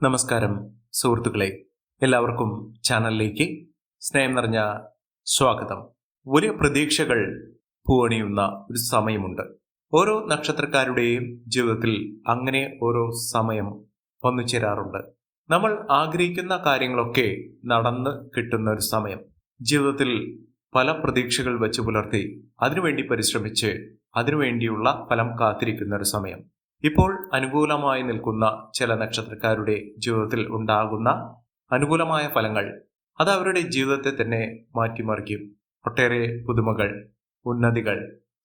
നമസ്കാരം സുഹൃത്തുക്കളെ. എല്ലാവർക്കും ചാനലിലേക്ക് സ്നേഹം നിറഞ്ഞ സ്വാഗതം. വലിയ പ്രതീക്ഷകൾ പൂവണിയുന്ന ഒരു സമയമുണ്ട്. ഓരോ നക്ഷത്രക്കാരുടെയും ജീവിതത്തിൽ അങ്ങനെ ഓരോ സമയം വന്നു ചേരാറുണ്ട്. നമ്മൾ ആഗ്രഹിക്കുന്ന കാര്യങ്ങളൊക്കെ നടന്ന് കിട്ടുന്ന ഒരു സമയം. ജീവിതത്തിൽ പല പ്രതീക്ഷകൾ വെച്ച് പുലർത്തി അതിനുവേണ്ടി പരിശ്രമിച്ച് അതിനുവേണ്ടിയുള്ള ഫലം കാത്തിരിക്കുന്ന ഒരു സമയം. ഇപ്പോൾ അനുകൂലമായി നിൽക്കുന്ന ചില നക്ഷത്രക്കാരുടെ ജീവിതത്തിൽ ഉണ്ടാകുന്ന അനുകൂലമായ ഫലങ്ങൾ അത് അവരുടെ ജീവിതത്തെ തന്നെ മാറ്റിമറിക്കും. ഒട്ടേറെ പുതുമകൾ ഉന്നതികൾ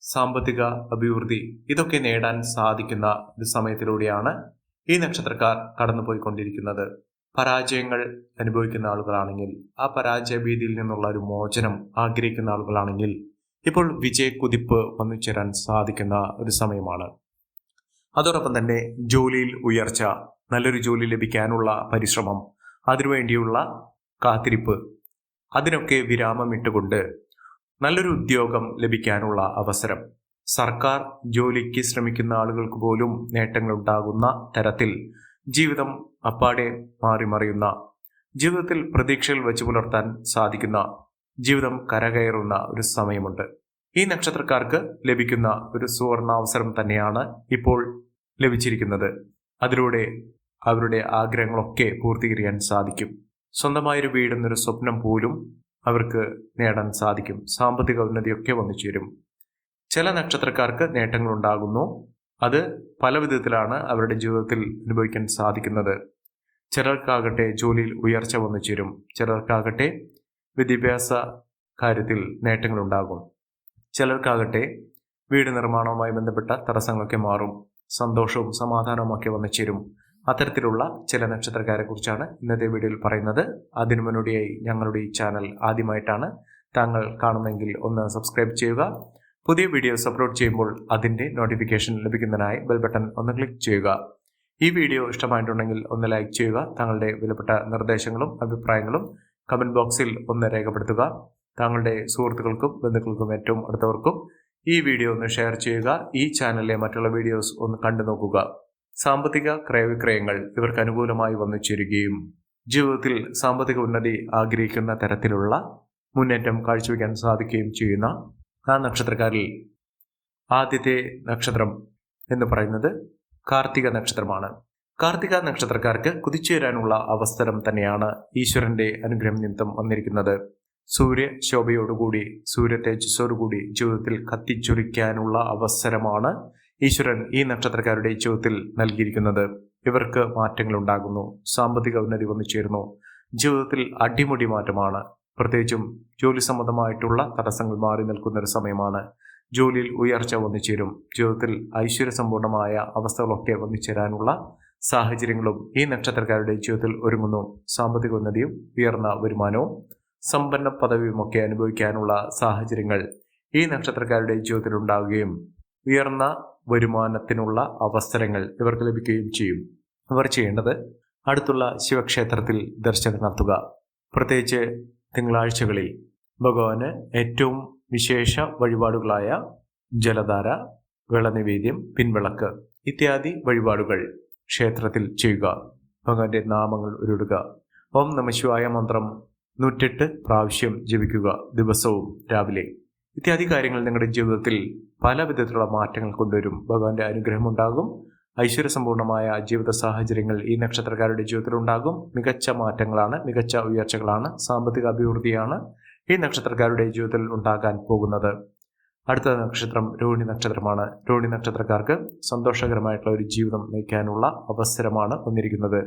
സാമ്പത്തിക അഭിവൃദ്ധി ഇതൊക്കെ നേടാൻ സാധിക്കുന്ന ഒരു സമയത്തിലൂടെയാണ് ഈ നക്ഷത്രക്കാർ കടന്നുപോയിക്കൊണ്ടിരിക്കുന്നത്. പരാജയങ്ങൾ അനുഭവിക്കുന്ന ആളുകളാണെങ്കിൽ ആ പരാജയ ഭീതിയിൽ നിന്നുള്ള ഒരു മോചനം ആഗ്രഹിക്കുന്ന ആളുകളാണെങ്കിൽ ഇപ്പോൾ വിജയക്കുതിപ്പ് വന്നു ചേരാൻ സാധിക്കുന്ന ഒരു സമയമാണ്. അതോടൊപ്പം തന്നെ ജോലിയിൽ ഉയർച്ച നല്ലൊരു ജോലി ലഭിക്കാനുള്ള പരിശ്രമം അതിനുവേണ്ടിയുള്ള കാത്തിരിപ്പ് അതിനൊക്കെ വിരാമം ഇട്ടുകൊണ്ട് നല്ലൊരു ഉദ്യോഗം ലഭിക്കാനുള്ള അവസരം. സർക്കാർ ജോലിക്ക് ശ്രമിക്കുന്ന ആളുകൾക്ക് പോലും നേട്ടങ്ങൾ ഉണ്ടാകുന്ന തരത്തിൽ ജീവിതം അപ്പാടെ മാറിമറിയുന്ന ജീവിതത്തിൽ പ്രതീക്ഷകൾ വെച്ച് പുലർത്താൻ സാധിക്കുന്ന ജീവിതം കരകയറുന്ന ഒരു സമയമുണ്ട്. ഈ നക്ഷത്രക്കാർക്ക് ലഭിക്കുന്ന ഒരു സുവർണാവസരം തന്നെയാണ് ഇപ്പോൾ ലഭിച്ചിരിക്കുന്നത്. അതിലൂടെ അവരുടെ ആഗ്രഹങ്ങളൊക്കെ പൂർത്തീകരിക്കാൻ സാധിക്കും. സ്വന്തമായൊരു വീടെന്നൊരു സ്വപ്നം പോലും അവർക്ക് നേടാൻ സാധിക്കും. സാമ്പത്തിക ഉന്നതിയൊക്കെ വന്നു ചേരും ചില നക്ഷത്രക്കാർക്ക് നേട്ടങ്ങൾ ഉണ്ടാകുന്നു അത് പല വിധത്തിലാണ് അവരുടെ ജീവിതത്തിൽ അനുഭവിക്കാൻ സാധിക്കുന്നത്. ചിലർക്കാകട്ടെ ജോലിയിൽ ഉയർച്ച വന്നു ചേരും ചിലർക്കാകട്ടെ വിദ്യാഭ്യാസ കാര്യത്തിൽ നേട്ടങ്ങൾ ഉണ്ടാകും ചിലർക്കാകട്ടെ വീട് നിർമ്മാണവുമായി ബന്ധപ്പെട്ട തടസ്സങ്ങളൊക്കെ മാറും. സന്തോഷവും സമാധാനവും ഒക്കെ വന്നു ചേരും. അത്തരത്തിലുള്ള ചില നക്ഷത്രക്കാരെ കുറിച്ചാണ് ഇന്നത്തെ വീഡിയോയിൽ പറയുന്നത്. അതിനു മുന്നോടിയായി ഞങ്ങളുടെ ഈ ചാനൽ ആദ്യമായിട്ടാണ് താങ്കൾ കാണുന്നെങ്കിൽ ഒന്ന് സബ്സ്ക്രൈബ് ചെയ്യുക. പുതിയ വീഡിയോസ് അപ്ലോഡ് ചെയ്യുമ്പോൾ അതിന്റെ നോട്ടിഫിക്കേഷൻ ലഭിക്കുന്നതിനായി ബെൽ ബട്ടൺ ഒന്ന് ക്ലിക്ക് ചെയ്യുക. ഈ വീഡിയോ ഇഷ്ടമായിട്ടുണ്ടെങ്കിൽ ഒന്ന് ലൈക്ക് ചെയ്യുക. താങ്കളുടെ വിലപ്പെട്ട നിർദ്ദേശങ്ങളും അഭിപ്രായങ്ങളും കമന്റ് ബോക്സിൽ ഒന്ന് രേഖപ്പെടുത്തുക. താങ്കളുടെ സുഹൃത്തുക്കൾക്കും ബന്ധുക്കൾക്കും ഏറ്റവും അടുത്തവർക്കും ഈ വീഡിയോ ഒന്ന് ഷെയർ ചെയ്യുക. ഈ ചാനലിലെ മറ്റുള്ള വീഡിയോസ് ഒന്ന് കണ്ടു നോക്കുക. സാമ്പത്തിക ക്രയവിക്രയങ്ങൾ ഇവർക്ക് അനുകൂലമായി വന്നു ചേരുകയും ജീവിതത്തിൽ സാമ്പത്തിക ഉന്നതി ആഗ്രഹിക്കുന്ന തരത്തിലുള്ള മുന്നേറ്റം കാഴ്ചവെക്കാൻ സാധിക്കുകയും ചെയ്യുന്ന ആ നക്ഷത്രക്കാരിൽ ആദ്യത്തെ നക്ഷത്രം എന്ന് പറയുന്നത് കാർത്തിക നക്ഷത്രമാണ്. കാർത്തിക നക്ഷത്രക്കാർക്ക് കുതിച്ചുയരാനുള്ള അവസരം തന്നെയാണ് ഈശ്വരന്റെ അനുഗ്രഹം നിമിത്തം വന്നിരിക്കുന്നത്. സൂര്യ ശോഭയോടുകൂടി സൂര്യ തേജസ്സോടുകൂടി ജീവിതത്തിൽ കത്തിച്ചൊരിക്കാനുള്ള അവസരമാണ് ഈശ്വരൻ ഈ നക്ഷത്രക്കാരുടെ ജീവിതത്തിൽ നൽകിയിരിക്കുന്നത്. ഇവർക്ക് മാറ്റങ്ങൾ ഉണ്ടാകുന്നു സാമ്പത്തിക ഉന്നതി വന്നു ചേരുന്നു. ജീവിതത്തിൽ അടിമുടി മാറ്റമാണ്. പ്രത്യേകിച്ചും ജോലി സംബന്ധമായിട്ടുള്ള തടസ്സങ്ങൾ മാറി നിൽക്കുന്ന ഒരു സമയമാണ്. ജോലിയിൽ ഉയർച്ച വന്നു ചേരും. ജീവിതത്തിൽ ഐശ്വര്യസമ്പൂർണമായ അവസ്ഥകളൊക്കെ വന്നു ചേരാനുള്ള സാഹചര്യങ്ങളും ഈ നക്ഷത്രക്കാരുടെ ജീവിതത്തിൽ ഒരുങ്ങുന്നു. സാമ്പത്തിക ഉന്നതിയും ഉയർന്ന വരുമാനവും സമ്പന്ന പദവിയുമൊക്കെ അനുഭവിക്കാനുള്ള സാഹചര്യങ്ങൾ ഈ നക്ഷത്രക്കാരുടെ ജീവിതത്തിൽ ഉണ്ടാവുകയും ഉയർന്ന വരുമാനത്തിനുള്ള അവസരങ്ങൾ ഇവർക്ക് ലഭിക്കുകയും ചെയ്യും. ഇവർ ചെയ്യേണ്ടത് അടുത്തുള്ള ശിവക്ഷേത്രത്തിൽ ദർശനം നടത്തുക. പ്രത്യേകിച്ച് തിങ്കളാഴ്ചകളിൽ ഭഗവാന് ഏറ്റവും വിശേഷ വഴിപാടുകളായ ജലധാര വിളനിവേദ്യം പിൻവിളക്ക് ഇത്യാദി വഴിപാടുകൾ ക്ഷേത്രത്തിൽ ചെയ്യുക. ഭഗവാന്റെ നാമങ്ങൾ ഉരുടുക. ഓം നമശിവായ മന്ത്രം നൂറ്റെട്ട് പ്രാവശ്യം ജപിക്കുക ദിവസവും രാവിലെ. ഇത്യാദി കാര്യങ്ങൾ നിങ്ങളുടെ ജീവിതത്തിൽ പല വിധത്തിലുള്ള മാറ്റങ്ങൾ കൊണ്ടുവരും. ഭഗവാന്റെ അനുഗ്രഹം ഉണ്ടാകും. ഐശ്വര്യസമ്പൂർണമായ ജീവിത സാഹചര്യങ്ങൾ ഈ നക്ഷത്രക്കാരുടെ ജീവിതത്തിൽ ഉണ്ടാകും. മികച്ച മാറ്റങ്ങളാണ് മികച്ച ഉയർച്ചകളാണ് സാമ്പത്തിക അഭിവൃദ്ധിയാണ് ഈ നക്ഷത്രക്കാരുടെ ജീവിതത്തിൽ ഉണ്ടാകാൻ പോകുന്നത്. അടുത്ത നക്ഷത്രം രോഹിണി നക്ഷത്രമാണ്. രോഹിണി നക്ഷത്രക്കാർക്ക് സന്തോഷകരമായിട്ടുള്ള ഒരു ജീവിതം നയിക്കാനുള്ള അവസരമാണ് വന്നിരിക്കുന്നത്.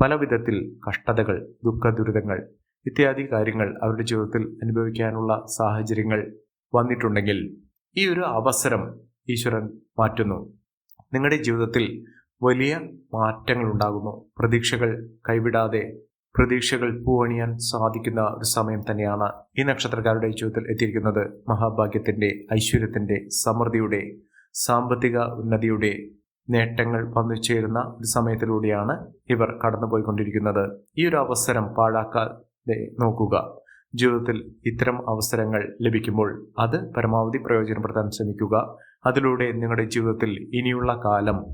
പല വിധത്തിൽ കഷ്ടതകൾ ദുഃഖ ദുരിതങ്ങൾ ഇത്യാദി കാര്യങ്ങൾ അവരുടെ ജീവിതത്തിൽ അനുഭവിക്കാനുള്ള സാഹചര്യങ്ങൾ വന്നിട്ടുണ്ടെങ്കിൽ ഈ ഒരു അവസരം ഈശ്വരൻ മാറ്റുന്നു. നിങ്ങളുടെ ജീവിതത്തിൽ വലിയ മാറ്റങ്ങൾ ഉണ്ടാകുന്നു. പ്രതീക്ഷകൾ കൈവിടാതെ പ്രതീക്ഷകൾ പൂവണിയാൻ സാധിക്കുന്ന ഒരു സമയം തന്നെയാണ് ഈ നക്ഷത്രക്കാരുടെ ജീവിതത്തിൽ എത്തിയിരിക്കുന്നത്. മഹാഭാഗ്യത്തിന്റെ ഐശ്വര്യത്തിന്റെ സമൃദ്ധിയുടെ സാമ്പത്തിക ഉന്നതിയുടെ നേട്ടങ്ങൾ വന്നു ചേരുന്ന ഒരു സമയത്തിലൂടെയാണ് ഇവർ കടന്നുപോയിക്കൊണ്ടിരിക്കുന്നത്. ഈ ഒരു അവസരം പാഴാക്കാതെ നോക്കുക. ജീവിതത്തിൽ ഇത്തരം അവസരങ്ങൾ ലഭിക്കുമ്പോൾ അത് പരമാവധി പ്രയോജനപ്പെടുത്താൻ ശ്രമിക്കുക. അതിലൂടെ നിങ്ങളുടെ ജീവിതത്തിൽ ഇനിയുള്ള കാലം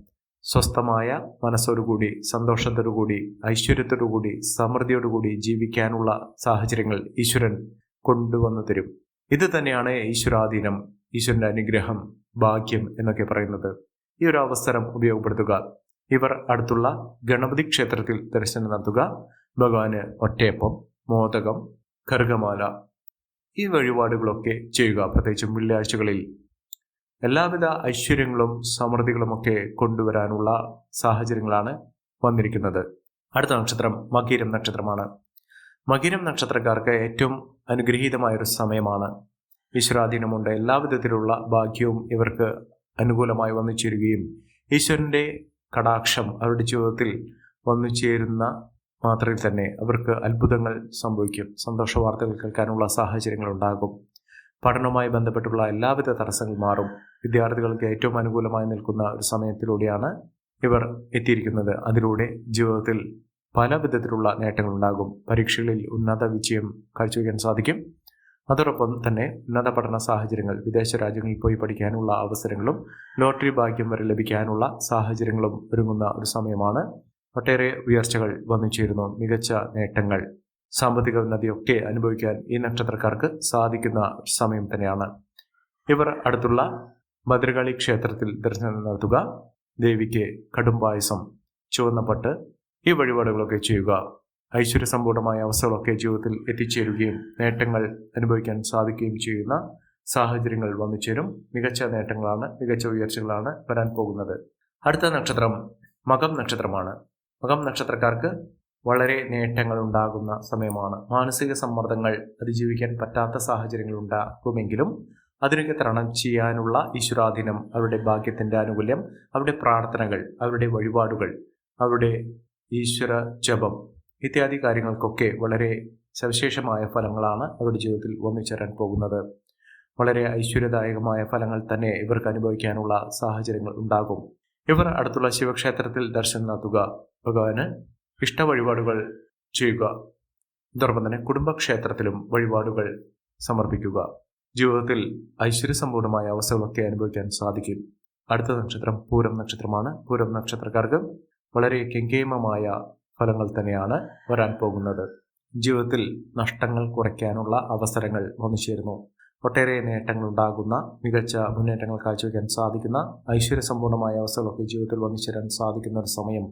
സ്വസ്ഥമായ മനസ്സോടുകൂടി സന്തോഷത്തോടുകൂടി ഐശ്വര്യത്തോടുകൂടി സമൃദ്ധിയോടുകൂടി ജീവിക്കാനുള്ള സാഹചര്യങ്ങൾ ഈശ്വരൻ കൊണ്ടുവന്നു തരും. ഇത് തന്നെയാണ് ഈശ്വരാധീനം ഈശ്വരന്റെ അനുഗ്രഹം ഭാഗ്യം എന്നൊക്കെ പറയുന്നത്. ഈ ഒരു അവസരം ഉപയോഗപ്പെടുത്തുക. ഇവർ അടുത്തുള്ള ഗണപതി ക്ഷേത്രത്തിൽ ദർശനം നടത്തുക. ഭഗവാന് ഒറ്റയപ്പം. മോദകം കറുകമാല ഈ വഴിപാടുകളൊക്കെ ചെയ്യുക. പ്രത്യേകിച്ചും വെള്ളിയാഴ്ചകളിൽ എല്ലാവിധ ഐശ്വര്യങ്ങളും സമൃദ്ധികളുമൊക്കെ കൊണ്ടുവരാനുള്ള സാഹചര്യങ്ങളാണ് വന്നിരിക്കുന്നത്. അടുത്ത നക്ഷത്രം മകീരം നക്ഷത്രമാണ്. മകീരം നക്ഷത്രക്കാർക്ക് ഏറ്റവും അനുഗ്രഹീതമായ ഒരു സമയമാണ്. ഈശ്വരാധീനമുണ്ട്. എല്ലാവിധത്തിലുള്ള ഭാഗ്യവും ഇവർക്ക് അനുകൂലമായി വന്നു ചേരുകയും ഈശ്വരന്റെ കടാക്ഷം അവരുടെ ജീവിതത്തിൽ വന്നു ചേരുന്ന മാത്രയിൽ തന്നെ അവർക്ക് അത്ഭുതങ്ങൾ സംഭവിക്കും. സന്തോഷ വാർത്തകൾ കേൾക്കാനുള്ള സാഹചര്യങ്ങൾ ഉണ്ടാകും. പഠനവുമായി ബന്ധപ്പെട്ടുള്ള എല്ലാവിധ തടസ്സങ്ങൾ മാറും. വിദ്യാർത്ഥികൾക്ക് ഏറ്റവും അനുകൂലമായി നിൽക്കുന്ന ഒരു സമയത്തിലൂടെയാണ് ഇവർ എത്തിയിരിക്കുന്നത്. അതിലൂടെ ജീവിതത്തിൽ പല വിധത്തിലുള്ള നേട്ടങ്ങൾ ഉണ്ടാകും. പരീക്ഷകളിൽ ഉന്നത വിജയം കാഴ്ചവെക്കാൻ സാധിക്കും. അതോടൊപ്പം തന്നെ ഉന്നത പഠന സാഹചര്യങ്ങൾ വിദേശ രാജ്യങ്ങളിൽ പോയി പഠിക്കാനുള്ള അവസരങ്ങളും ലോട്ടറി ഭാഗ്യം വരെ ലഭിക്കാനുള്ള സാഹചര്യങ്ങളും ഒരുങ്ങുന്ന ഒരു സമയമാണ് ഒട്ടേറെ ഉയർച്ചകൾ വന്നു ചേരുന്നു. മികച്ച നേട്ടങ്ങൾ സാമ്പത്തിക ഉന്നതിയൊക്കെ അനുഭവിക്കാൻ ഈ നക്ഷത്രക്കാർക്ക് സാധിക്കുന്ന സമയം തന്നെയാണ്. ഇവർ അടുത്തുള്ള ഭദ്രകാളി ക്ഷേത്രത്തിൽ ദർശനം നടത്തുക ദേവിക്ക് കടും പായസം ചുവന്ന പട്ട് ഈ വഴിപാടുകളൊക്കെ ചെയ്യുക ഐശ്വര്യ സമ്പൂർണമായ അവസ്ഥകളൊക്കെ ജീവിതത്തിൽ എത്തിച്ചേരുകയും നേട്ടങ്ങൾ അനുഭവിക്കാൻ സാധിക്കുകയും ചെയ്യുന്ന സാഹചര്യങ്ങൾ വന്നു ചേരും. മികച്ച നേട്ടങ്ങളാണ് മികച്ച ഉയർച്ചകളാണ് വരാൻ പോകുന്നത്. അടുത്ത നക്ഷത്രം മകം നക്ഷത്രമാണ്. മകം നക്ഷത്രക്കാർക്ക് വളരെ നേട്ടങ്ങൾ ഉണ്ടാകുന്ന സമയമാണ്. മാനസിക സമ്മർദ്ദങ്ങൾ അതിജീവിക്കാൻ പറ്റാത്ത സാഹചര്യങ്ങൾ ഉണ്ടാകുമെങ്കിലും അതിനൊക്കെ തരണം ചെയ്യാനുള്ള ഈശ്വരാധീനം അവരുടെ ഭാഗ്യത്തിന്റെ ആനുകൂല്യം അവരുടെ പ്രാർത്ഥനകൾ അവരുടെ വഴിപാടുകൾ അവരുടെ ഈശ്വര ജപം ഇത്യാദി കാര്യങ്ങൾക്കൊക്കെ വളരെ സവിശേഷമായ ഫലങ്ങളാണ് അവരുടെ ജീവിതത്തിൽ വന്നു ചേരാൻ പോകുന്നത്. വളരെ ഐശ്വര്യദായകമായ ഫലങ്ങൾ തന്നെ ഇവർക്ക് അനുഭവിക്കാനുള്ള സാഹചര്യങ്ങൾ ഉണ്ടാകും. ഇവർ അടുത്തുള്ള ശിവക്ഷേത്രത്തിൽ ദർശനം നടത്തുക. ഭഗവാന് ഇഷ്ട വഴിപാടുകൾ ചെയ്യുക. ഇതോടൊപ്പം തന്നെ കുടുംബക്ഷേത്രത്തിലും വഴിപാടുകൾ സമർപ്പിക്കുക. ജീവിതത്തിൽ ഐശ്വര്യസമ്പൂർണമായ അവസ്ഥകളൊക്കെ അനുഭവിക്കാൻ സാധിക്കും. അടുത്ത നക്ഷത്രം പൂരം നക്ഷത്രമാണ്. പൂരം നക്ഷത്രക്കാർക്ക് വളരെ കെങ്കേമമായ ഫലങ്ങൾ തന്നെയാണ് വരാൻ പോകുന്നത്. ജീവിതത്തിൽ നഷ്ടങ്ങൾ കുറയ്ക്കാനുള്ള അവസരങ്ങൾ വന്നു ചേരുന്നു. ഒട്ടേറെ നേട്ടങ്ങൾ ഉണ്ടാകുന്ന മികച്ച മുന്നേറ്റങ്ങൾ കാഴ്ചവെക്കാൻ സാധിക്കുന്ന ഐശ്വര്യസമ്പൂർണമായ അവസ്ഥകളൊക്കെ ജീവിതത്തിൽ വന്നു ചേരാൻ സാധിക്കുന്ന ഒരു സമയം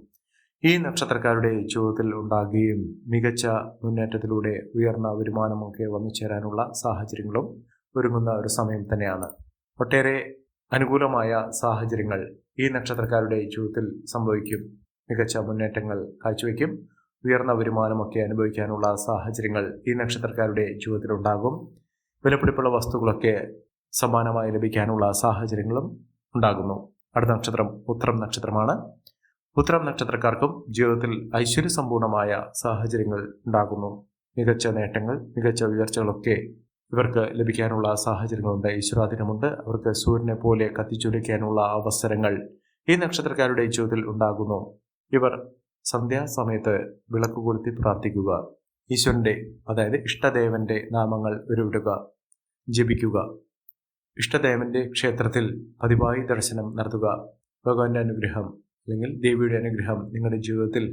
ഈ നക്ഷത്രക്കാരുടെ ജീവിതത്തിൽ ഉണ്ടാകുകയും മികച്ച മുന്നേറ്റത്തിലൂടെ ഉയർന്ന വരുമാനമൊക്കെ വന്നു ചേരാനുള്ള സാഹചര്യങ്ങളും ഒരുങ്ങുന്ന ഒരു സമയം തന്നെയാണ്. ഒട്ടേറെ അനുകൂലമായ സാഹചര്യങ്ങൾ ഈ നക്ഷത്രക്കാരുടെ ജീവിതത്തിൽ സംഭവിക്കും. മികച്ച മുന്നേറ്റങ്ങൾ കാഴ്ചവെക്കും. ഉയർന്ന വരുമാനമൊക്കെ അനുഭവിക്കാനുള്ള സാഹചര്യങ്ങൾ ഈ നക്ഷത്രക്കാരുടെ ജീവിതത്തിലുണ്ടാകും. വിലപിടിപ്പുള്ള വസ്തുക്കളൊക്കെ സമാനമായി ലഭിക്കാനുള്ള സാഹചര്യങ്ങളും ഉണ്ടാകുന്നു. അടുത്ത നക്ഷത്രം ഉത്തരം നക്ഷത്രമാണ്. ഉത്തരം നക്ഷത്രക്കാർക്കും ജീവിതത്തിൽ ഐശ്വര്യസമ്പൂർണമായ സാഹചര്യങ്ങൾ ഉണ്ടാകുന്നു. മികച്ച നേട്ടങ്ങൾ മികച്ച ഉയർച്ചകളൊക്കെ ഇവർക്ക് ലഭിക്കാനുള്ള സാഹചര്യങ്ങളുണ്ട്. ഈശ്വരാധീനമുണ്ട്. അവർക്ക് സൂര്യനെ പോലെ കത്തിച്ചുരയ്ക്കാനുള്ള അവസരങ്ങൾ ഈ നക്ഷത്രക്കാരുടെ ജീവിതത്തിൽ ഉണ്ടാകുന്നു. ഇവർ സന്ധ്യാസമയത്ത് വിളക്ക് കൊളുത്തി പ്രാർത്ഥിക്കുക. ഈശ്വരന്റെ അതായത് ഇഷ്ടദേവന്റെ നാമങ്ങൾ ഉരുവിടുക ജപിക്കുക. ഇഷ്ടദേവന്റെ ക്ഷേത്രത്തിൽ പതിവായി ദർശനം നടത്തുക. ഭഗവാന്റെ അനുഗ്രഹം അല്ലെങ്കിൽ ദേവിയുടെ അനുഗ്രഹം നിങ്ങളുടെ ജീവിതത്തിൽ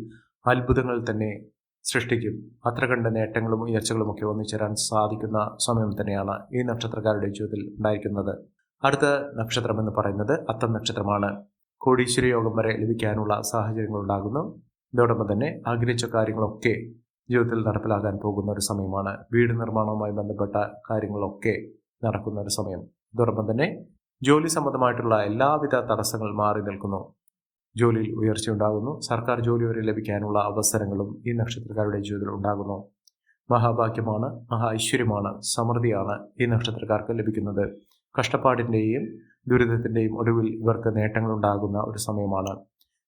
അത്ഭുതങ്ങൾ തന്നെ സൃഷ്ടിക്കും. അത്ര കണ്ട നേട്ടങ്ങളും ഉയർച്ചകളും ഒക്കെ ഒന്നിച്ചേരാൻ സാധിക്കുന്ന സമയം തന്നെയാണ് ഈ നക്ഷത്രക്കാരുടെ ജീവിതത്തിൽ ഉണ്ടായിരിക്കുന്നത്. അടുത്ത നക്ഷത്രം എന്ന് പറയുന്നത് അത്തം നക്ഷത്രമാണ്. കോടീശ്വര യോഗം വരെ ലഭിക്കാനുള്ള സാഹചര്യങ്ങൾ ഉണ്ടാകുന്നു. ഇതോടൊപ്പം തന്നെ ആഗ്രഹിച്ച കാര്യങ്ങളൊക്കെ ജീവിതത്തിൽ നടപ്പിലാകാൻ പോകുന്ന ഒരു സമയമാണ്. വീട് നിർമ്മാണവുമായി ബന്ധപ്പെട്ട കാര്യങ്ങളൊക്കെ നടക്കുന്ന ഒരു സമയം. ഇതോടൊപ്പം തന്നെ ജോലി സംബന്ധമായിട്ടുള്ള എല്ലാവിധ തടസ്സങ്ങൾ മാറി നിൽക്കുന്നു. ജോലിയിൽ ഉയർച്ച ഉണ്ടാകുന്നു. സർക്കാർ ജോലി വരെ ലഭിക്കാനുള്ള അവസരങ്ങളും ഈ നക്ഷത്രക്കാരുടെ ജീവിതത്തിൽ ഉണ്ടാകുന്നു. മഹാഭാഗ്യമാണ് മഹാ ഐശ്വര്യമാണ് സമൃദ്ധിയാണ് ഈ നക്ഷത്രക്കാർക്ക് ലഭിക്കുന്നത്. കഷ്ടപ്പാടിന്റെയും ദുരിതത്തിന്റെയും ഒടുവിൽ ഇവർക്ക് നേട്ടങ്ങൾ ഉണ്ടാകുന്ന ഒരു സമയമാണ്.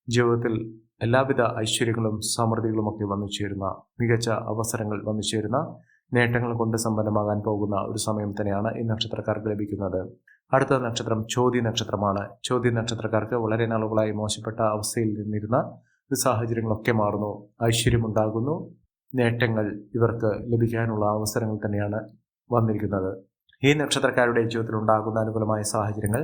ജീവിതത്തിൽ എല്ലാവിധ ഐശ്വര്യങ്ങളും സമൃദ്ധികളും ഒക്കെ വന്നു ചേരുന്ന മികച്ച അവസരങ്ങൾ വന്നു ചേരുന്ന നേട്ടങ്ങൾ കൊണ്ട് സമ്പന്നമാകാൻ പോകുന്ന ഒരു സമയം തന്നെയാണ് ഈ നക്ഷത്രക്കാർക്ക് ലഭിക്കുന്നത്. അടുത്ത നക്ഷത്രം ചോദ്യ നക്ഷത്രമാണ്. ചോദ്യ നക്ഷത്രക്കാർക്ക് വളരെ നാളുകളായി മോശപ്പെട്ട അവസ്ഥയിൽ നിന്നിരുന്ന സാഹചര്യങ്ങളൊക്കെ മാറുന്നു. ഐശ്വര്യമുണ്ടാകുന്നു. നേട്ടങ്ങൾ ഇവർക്ക് ലഭിക്കാനുള്ള അവസരങ്ങൾ തന്നെയാണ് വന്നിരിക്കുന്നത്. ഈ നക്ഷത്രക്കാരുടെ ജീവിതത്തിൽ ഉണ്ടാകുന്ന അനുകൂലമായ സാഹചര്യങ്ങൾ